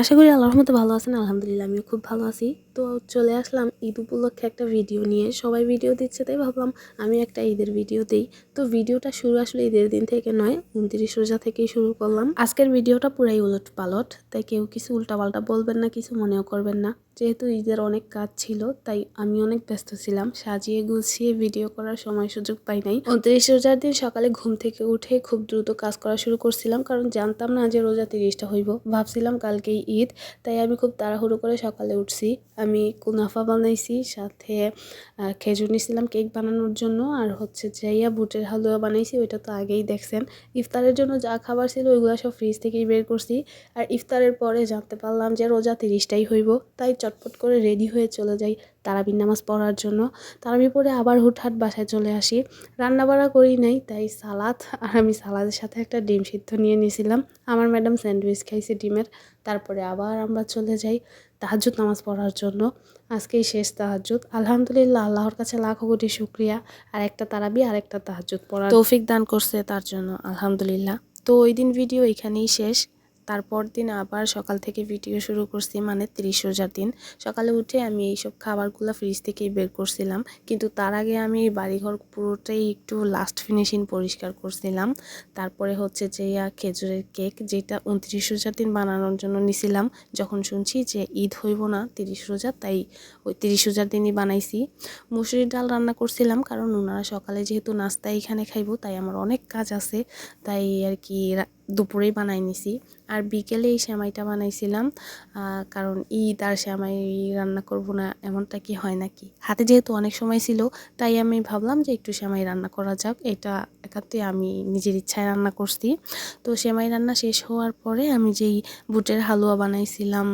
আশা করি আল্লাহর মতো ভালো আছেন, আলহামদুলিল্লাহ আমিও খুব ভালো আছি। তো চলে আসলাম ঈদ উপলক্ষে একটা ভিডিও নিয়ে। সবাই ভিডিও দিচ্ছে তাই ভাবলাম আমি একটা ঈদের ভিডিও দিই। তো ভিডিওটা শুরু আসলে ঈদের দিন থেকে নয়, উনত্রিশ রোজা থেকেই শুরু করলাম। আজকের ভিডিওটা পুরাই উলট পালট তাই কেউ কিছু উল্টাপাল্টা বলবেন না, কিছু মনেও করবেন না। যেহেতু ঈদের অনেক কাজ ছিল, তাই আমি অনেক ব্যস্ত ছিলাম। সাজিয়ে গুছিয়ে ভিডিও করার সময় সুযোগ পাই নাই। উনত্রিশ রোজার দিন সকালে ঘুম থেকে উঠে খুব দ্রুত কাজ করা শুরু করছিলাম, কারণ জানতাম না যে রোজা তিরিশটা হইব। ভাবছিলাম কালকেই ঈদ, তাই আমি খুব তাড়াহুড়ো করে সকালে উঠছি। আমি কুনাফা বানাইছি, সাথে খেজুর নিয়েছিলাম কেক বানানোর জন্য, আর হচ্ছে যাইয়া বুটের হালুয়া বানাইছি, ওইটা তো আগেই দেখছেন। ইফতারের জন্য যা খাবার ছিল, ওইগুলো সব ফ্রিজ থেকেই বের করছি। আর ইফতারের পরে জানতে পারলাম যে রোজা তিরিশটাই হইব, তাই চটপট করে রেডি হয়ে চলে যাই। তারাবির নামাজ পড়ার জন্য। তারাবি পরে আবার হুটহাট বাসায় চলে আসি। রান্না বাড়া করি নাই, তাই সালাদ আর আমি সালাদের সাথে একটা ডিম সিদ্ধ নিয়ে নিয়েছিলাম। আমার ম্যাডাম স্যান্ডউইচ খাইছে ডিমের, তারপরে আবার আমরা চলে যাই তাহাজুদ নামাজ পড়ার জন্য। আজকেই শেষ তাহাজুদ আলহামদুলিল্লাহ, আল্লাহর কাছে লাখো কোটি শুক্রিয়া। আর একটা তারাবি, আর একটা তাহাজুদ পড়ার তৌফিক দান করছে তার জন্য, আলহামদুলিল্লাহ। তো ওই দিন ভিডিও এখানেই শেষ। তারপর দিন আবার সকাল থেকে ভিডিও শুরু করছি মানে তিরিশ রোজার দিন। সকালে উঠে আমি এইসব খাবারগুলো ফ্রিজ থেকেই বের করছিলাম। কিন্তু তার আগে আমি বাড়িঘর পুরোটাই একটু লাস্ট ফিনিশিং পরিষ্কার করছিলাম। তারপরে হচ্ছে যে খেজুরের কেক যেটা উনত্রিশ রোজার দিন বানানোর জন্য নিছিলাম, যখন শুনছি যে ঈদ হইব না তিরিশ রোজা, তাই ওই তিরিশ রোজার দিনই বানাইছি। মুসুরির ডাল রান্না করছিলাম, কারণ ওনারা সকালে যেহেতু নাস্তা এখানে খাইবো, তাই আমার অনেক কাজ আছে, তাই আর কি দুপুরেই বানাই নিছি। আর বিকেলে এই শ্যামাইটা বানাইছিলাম কারণ ঈদ আর শ্যামাই রান্না করব না এমনটা কি হয় নাকি? হাতে যেহেতু অনেক সময় ছিল, তাই আমি ভাবলাম যে একটু শ্যামাই রান্না করা যাক। এটা একাতে আমি নিজের ইচ্ছায় রান্না করছি। তো শ্যামাই রান্না শেষ হওয়ার পরে আমি যেই বুটের হালুয়া বানাইছিলাম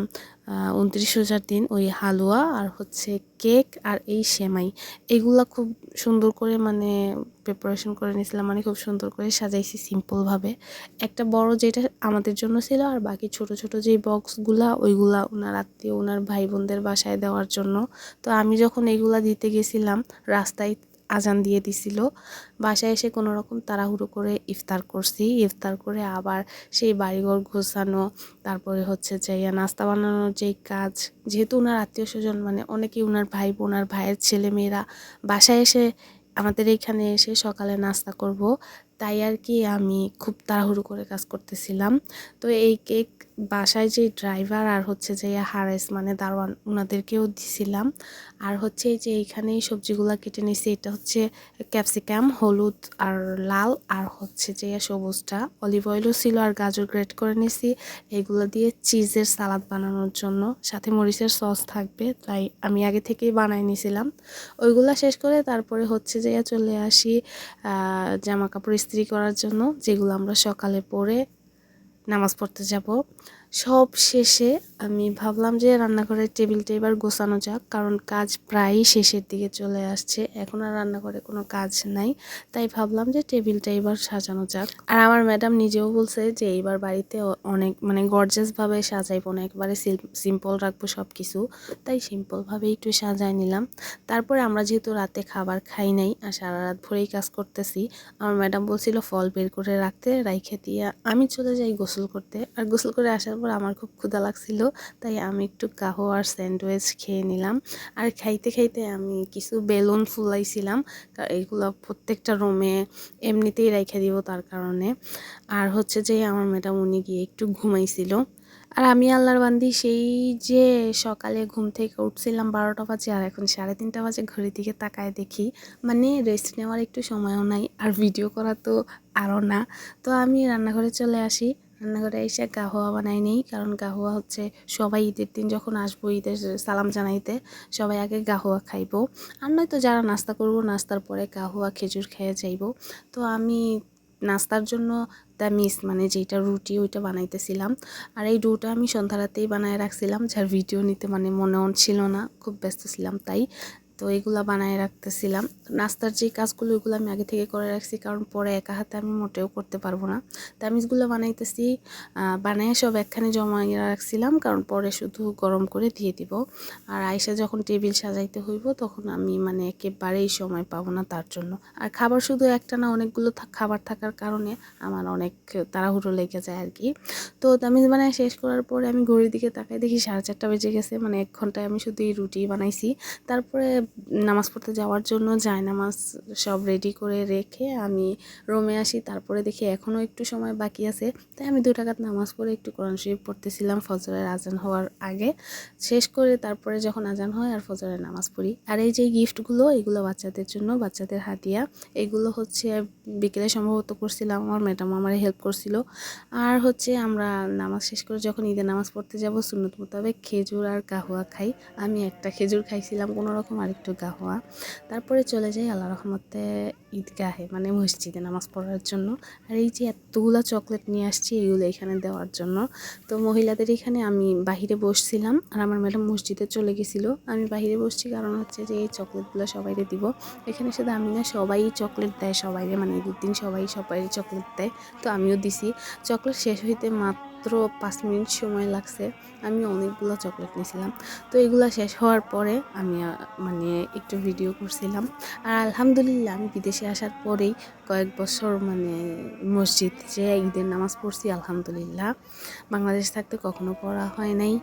উনত্রিশ হাজার দিন, ওই হালুয়া আর হচ্ছে কেক আর এই সেমাই। এগুলা খুব সুন্দর করে মানে প্রিপারেশন করে নিয়েছিলাম মানে খুব সুন্দর করে সাজাইছি সিম্পলভাবে একটা বড় যেটা আমাদের জন্য ছিল আর বাকি ছোট ছোট যেই বক্সগুলা ওইগুলা ওনার আত্মীয়, ওনার ভাই বোনদের বাসায় দেওয়ার জন্য। তো আমি যখন এইগুলা দিতে গেছিলাম, রাস্তায় আজান দিয়ে দিছিল। বাসায় এসে কোনো রকম তাড়াহুড়ো করে ইফতার করছি। ইফতার করে আবার সেই বাড়িঘর গোছানো, তারপরে হচ্ছে যে নাস্তা বানানোর যেই কাজ, যেহেতু ওনার আত্মীয় স্বজন মানে অনেকেই ওনার ভাই বোন আর ভাইয়ের ছেলে মেয়েরা বাসায় এসে আমাদের এইখানে এসে সকালে নাস্তা করব। তাই আর কি আমি খুব তাড়াহুড়ো করে কাজ করতেছিলাম। তো এই কেক বাসায় যে ড্রাইভার আর হচ্ছে যে হারেস মানে দারোয়ান ওনাদেরকেও দিছিলাম। আর হচ্ছে যে এইখানে সবজিগুলো কেটে নিয়েছি এটা হচ্ছে ক্যাপসিকাম, হলুদ আর লাল, আর হচ্ছে যে সবুজটা। অলিভ অয়েলও ছিল আর গাজর গ্রেট করে নিয়েছি এগুলো দিয়ে চিজের সালাদ বানানোর জন্য, সাথে মরিচের সস থাকবে, তাই আমি আগে থেকেই বানাই নিয়েছিলাম ওইগুলো শেষ করে তারপরে হচ্ছে যে চলে আসি জামা কাপড় ইস্ত্রি করার জন্য যেগুলো আমরা সকালে পরে নামাজ পড়তে যাব। সব শেষে আমি ভাবলাম যে রান্নাঘরের টেবিলটা এবার গোছানো যাক, কারণ কাজ প্রায়ই শেষের দিকে চলে আসছে। এখন আর রান্নাঘরে কোনো কাজ নাই, তাই ভাবলাম যে টেবিলটা এবার সাজানো যাক। আর আমার ম্যাডাম নিজেও বলছে যে এইবার বাড়িতে অনেক মানে গর্জাসভাবে সাজাইবো না, একবারে সিম্পল রাখব সব কিছু তাই সিম্পলভাবে একটু সাজাই নিলাম। তারপরে আমরা যেহেতু রাতে খাবার খাই নাই আর সারা রাত ভরেই কাজ করতেছি, আমার ম্যাডাম বলছিল ফল বের করে রাখতে, রাইখে দিয়ে আমি চলে যাই গোসল করতে। আর গোসল করে আসার পর আমার খুব ক্ষুধা লাগছিল, তাই আমি একটু কাহো আর স্যান্ডউইচ খেয়ে নিলাম। আর খাইতে খাইতে আমি কিছু বেলুন ফুলাইছিলাম এগুলো প্রত্যেকটা রুমে এমনিতেই রেখে দিব তার কারণে। আর হচ্ছে যে আমার ম্যাডাম উনি গিয়ে একটু ঘুমাইছিল। আর আমি আল্লাহর বান্দি সেই যে সকালে ঘুম থেকে উঠছিলাম বারোটা বাজে আর এখন সাড়ে তিনটা বাজে, ঘড়ির দিকে তাকায় দেখি মানে রেস্ট নেওয়ার একটু সময়ও নাই আর ভিডিও করা তো আরও না। তো আমি রান্নাঘরে চলে আসি রান্নাঘরে এসে গাহোয়া বানাই নেই, কারণ গাহোয়া হচ্ছে সবাই ঈদের দিন যখন আসব ঈদের সালাম জানাইতে, সবাই আগে গাহোয়া খাইবো। আর নয়তো যারা নাস্তা করব, নাস্তার পরে গাহোয়া, খেজুর খেয়ে যাইব। তো আমি নাস্তার জন্য দ্য মিস মানে যেটা রুটি ওইটা বানাইতেছিলাম। আর এই ডোটা আমি সন্ধ্যা রাতেই বানায় রাখছিলাম, যার ভিডিও নিতে মানে মনে ছিল না, খুব ব্যস্ত ছিলাম তাই। তো এগুলা বানায় রাখতেছিলাম। নাস্তার যে কাজগুলো, ওইগুলো আমি আগে থেকে করে রাখছি, কারণ পরে একা হাতে আমি মোটেও করতে পারব না। তামিজগুলো বানাইতেছি বানায় সব একখানে জমাইয়ে রাখছিলাম, কারণ পরে শুধু গরম করে দিয়ে দিব। আর আয়সা যখন টেবিল সাজাইতে হইব, তখন আমি মানে একেবারেই সময় পাবো না তার জন্য। আর খাবার শুধু একটা না, অনেকগুলো খাবার থাকার কারণে আমার অনেক তাড়াহুড়ো লেগে যায় আর কি। তো তামিজ বানায় শেষ করার পরে আমি ঘড়ির দিকে তাকাই দেখি সাড়ে চারটা বেজে গেছে মানে এক ঘন্টায় আমি শুধু এই রুটি বানাইছি। তারপরে নামাজ পড়তে যাওয়ার জন্য যায় নামাজ সব রেডি করে রেখে আমি রোমে আসি। তারপরে দেখি এখনও একটু সময় বাকি আছে। তাই আমি দু টাকাত নামাজ পড়ে একটু কোরআন শরীফ পড়তেছিলাম ফজরের আজান হওয়ার আগে। শেষ করে তারপরে যখন আজান হয় আর ফজরের নামাজ পড়ি। আর এই যে গিফটগুলো এগুলো বাচ্চাদের জন্য, বাচ্চাদের হাতিয়া এগুলো হচ্ছে বিকেলে সম্ভবত করছিলাম, আমার ম্যাডাম আমার হেল্প করছিল। আর হচ্ছে আমরা নামাজ শেষ করে যখন ঈদের নামাজ পড়তে যাব, সুন্নত মোতাবেক খেজুর আর কাহুয়া খাই। আমি একটা খেজুর খাইছিলাম, কোনো রকম আরেকটু কাহুয়া তারপরে চলে যাই আল্লাহ রহমতে ঈদগাহে মানে মসজিদে নামাজ পড়ার জন্য। আর এই যে এতগুলো চকলেট নিয়ে আসছি, এগুলো এখানে দেওয়ার জন্য। তো মহিলাদের এখানে আমি বাহিরে বসছিলাম, আর আমার ম্যাডাম মসজিদে চলে গেছিল। আমি বাহিরে বসছি কারণ হচ্ছে যে এই চকলেটগুলো সবাইকে দিব। এখানে শুধু আমি না, সবাই চকলেট দেয় সবাইকে মানে ঈদের দিন সবাই সবাই চকলেট দেয়। তো আমিও দিছি। চকলেট শেষ হইতে মাত্র পাঁচ মিনিট সময় লাগছে। আমি অনেকগুলো চকলেট নিয়েছিলাম তো এগুলো শেষ হওয়ার পরে আমি মানে একটু ভিডিও করছিলাম। আর আলহামদুলিল্লাহ আমি বিদেশে আসার পরেই কয়েক বছর মানে মসজিদ যে ঈদের নামাজ পড়ছি, আলহামদুলিল্লাহ। বাংলাদেশ থাকতে কখনো পড়া হয় নাই।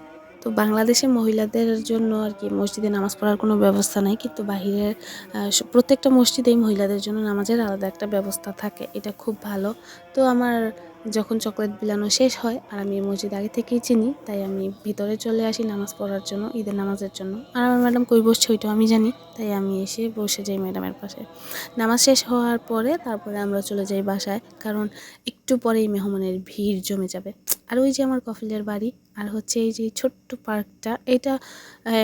তো বাংলাদেশে মহিলাদের জন্য আর কি মসজিদে নামাজ পড়ার কোনো ব্যবস্থা নাই, কিন্তু বাহিরের প্রত্যেকটা মসজিদেই মহিলাদের জন্য নামাজের আলাদা একটা ব্যবস্থা থাকে। এটা খুব ভালো। তো আমার যখন চকলেট বিলানো শেষ হয় আর আমি মসজিদ আগে থেকেই চিনি, তাই আমি ভিতরে চলে আসি নামাজ পড়ার জন্য, ঈদের নামাজের জন্য। আর আমার ম্যাডাম কই বসছে ওইটাও আমি জানি, তাই আমি এসে বসে যাই ম্যাডামের পাশে। নামাজ শেষ হওয়ার পরে তারপরে আমরা চলে যাই বাসায়, কারণ একটু পরেই মেহমানের ভিড় জমে যাবে। আর ওই যে আমার কফিলের বাড়ি আর হচ্ছে এই যে ছোট্ট পার্কটা, এটা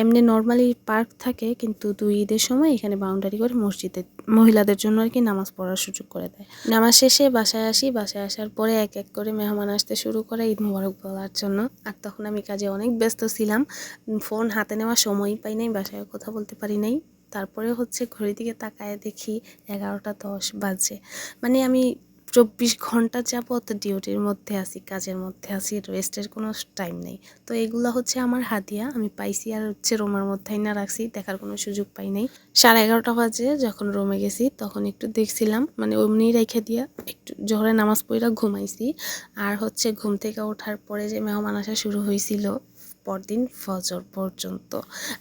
এমনি নর্মালি পার্ক থাকে কিন্তু দুই ঈদের সময় এখানে বাউন্ডারি করে মসজিদে, মহিলাদের জন্য আর কি নামাজ পড়ার সুযোগ করে দেয়। নামাজ শেষে বাসায় আসি, বাসায় আসার পরে এক এক করে মেহমান আসতে শুরু করে ঈদ মোবারক বলার জন্য। আর তখন আমি কাজে অনেক ব্যস্ত ছিলাম, ফোন হাতে নেওয়ার সময়ই পাই নাই, বাসায় কথা বলতে পারি নাই। তারপরে হচ্ছে ঘড়ির দিকে তাকায় দেখি এগারোটা দশ বাজে। মানে আমি চব্বিশ ঘণ্টা যাবত ডিউটির মধ্যে আছি, কাজের মধ্যে আছি রেস্টের কোনো টাইম নেই। তো এগুলো হচ্ছে আমার হাতিয়া আমি পাইছি আর হচ্ছে রোমার মধ্যেই না রাখছি, দেখার কোনো সুযোগ পাই নাই। সাড়ে এগারোটা বাজে যখন রোমে গেছি, তখন একটু দেখছিলাম মানে অমনি রেখে দিয়া একটু জোহরে নামাজ পড়া ঘুমাইছি। আর হচ্ছে ঘুম থেকে ওঠার পরে যে মেহমান আসা শুরু হয়েছিল পরদিন ফজর পর্যন্ত।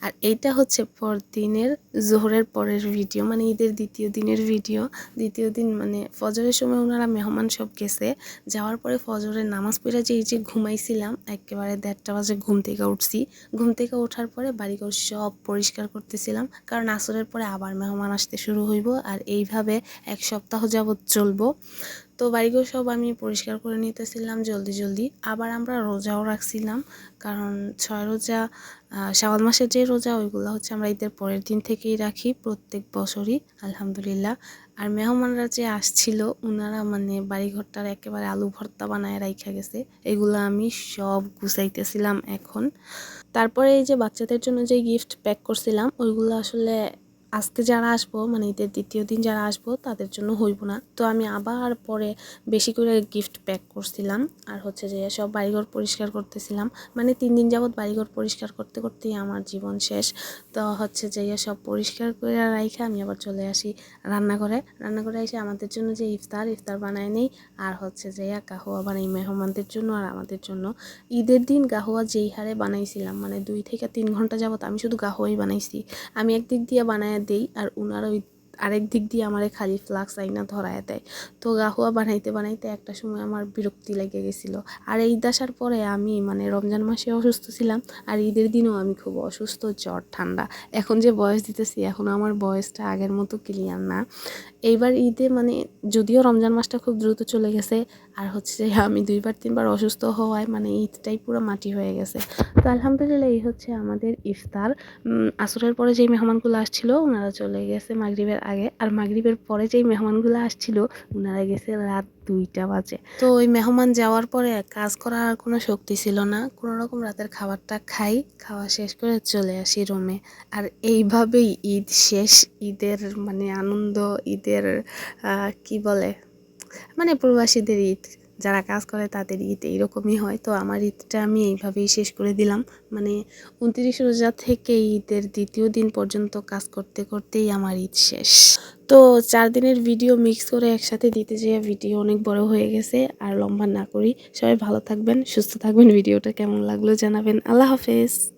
আর এইটা হচ্ছে পরদিনের জোহরের পরের ভিডিও মানে ঈদের দ্বিতীয় দিনের ভিডিও। দ্বিতীয় দিন মানে ফজরের সময় ওনারা মেহমান সব গেছে। যাওয়ার পরে ফজরের নামাজ পড়ে যে এই যে ঘুমাইছিলাম, একেবারে দেড়টা বাজে ঘুম থেকে উঠছি। ঘুম থেকে ওঠার পরে বাড়িঘর সব পরিষ্কার করতেছিলাম, কারণ আসরের পরে আবার মেহমান আসতে শুরু হইব। আর এইভাবে এক সপ্তাহ যাবৎ চলবো। তো বাড়িঘর সব আমি পরিষ্কার করে নিতেছিলাম জলদি জলদি। আবার আমরা রোজাও রাখছিলাম, কারণ ছয় রোজা শাওয়াল মাসের যে রোজা, ওইগুলো হচ্ছে আমরা ঈদের পরের দিন থেকেই রাখি প্রত্যেক বছরই, আলহামদুলিল্লাহ। আর মেহমানরা যে আসছিল ওনারা মানে বাড়িঘরটার একেবারে আলু ভর্তা বানায় রাইখা গেছে, এগুলো আমি সব গুছাইতেছিলাম এখন। তারপরে এই যে বাচ্চাদের জন্য যে গিফট প্যাক করছিলাম, ওইগুলো আসলে আজকে যারা আসব মানে ঈদের দ্বিতীয় দিন যারা আসব, তাদের জন্য হইব না। তো আমি আবার পরে বেশি করে গিফট প্যাক করছিলাম। আর হচ্ছে যে সব বাড়িঘর পরিষ্কার করতেছিলাম। মানে তিন দিন যাবৎ বাড়িঘর পরিষ্কার করতে করতেই আমার জীবন শেষ। তো হচ্ছে যে সব পরিষ্কার করে রাইখে আমি আবার চলে আসি রান্নাঘরে। রান্নাঘরে এসে আমাদের জন্য যে ইফতার ইফতার বানায় নেই। আর হচ্ছে যে কাহোয়া বানাই মেহমানদের জন্য আর আমাদের জন্য। ঈদের দিন গাহোয়া যেই হারে বানাইছিলাম মানে দুই থেকে তিন ঘণ্টা যাবত আমি শুধু গাহোয়াই বানাইছি। আমি একদিক দিয়ে বানায় দেই আর উনারা ওই আরেক দিক দিয়ে আমারে খালি ফ্লাক্স আইনা ধরায় দেয়। তো গাহুয়া বানাইতে বানাইতে একটা সময় আমার বিরক্তি লেগে গেছিল। আর ঈদ আসার পরে আমি মানে রমজান মাসে অসুস্থ ছিলাম আর ঈদের দিনও আমি খুব অসুস্থ, জ্বর, ঠান্ডা। এখন যে বয়স দিতেছি, এখন আমার বয়সটা আগের মতো ক্লিয়ার না। এইবার ঈদে মানে যদিও রমজান মাসটা খুব দ্রুত চলে গেছে, আর হচ্ছে যে আমি দুইবার, তিনবার অসুস্থ হওয়ায় মানে ঈদটাই পুরো মাটি হয়ে গেছে। তো আলহামদুলিল্লাহ এই হচ্ছে আমাদের ইফতার। আসরের পরে যেই মেহমানগুলো আসছিল, ওনারা চলে গেছে মাগরিবের আগে আর মাগরীবের পরে যেই মেহমানগুলো আসছিল ওনারা গেছে রাত দুইটা বাজে। তো ওই মেহমান যাওয়ার পরে কাজ করার আর কোনো শক্তি ছিল না। কোনো রকম রাতের খাবারটা খাই, খাওয়া শেষ করে চলে আসি রোমে। আর এইভাবেই ঈদ শেষ, ঈদের মানে আনন্দ, ঈদের কি বলে? মানে প্রবাসীদের ঈদ। যারা কাজ করে তাদের ঈদ এইরকমই হয়। তো আমার ঈদটা আমি এইভাবেই শেষ করে দিলাম। মানে উনত্রিশ রোজা থেকে ঈদের দ্বিতীয় দিন পর্যন্ত কাজ করতে করতেই আমার ঈদ শেষ। তো চার দিনের ভিডিও মিক্স করে একসাথে দিতে যেয়ে ভিডিও অনেক বড় হয়ে গেছে, আর লম্বা না করি। সবাই ভালো থাকবেন, সুস্থ থাকবেন। ভিডিওটা কেমন লাগল জানাবেন। আল্লাহ হাফেজ।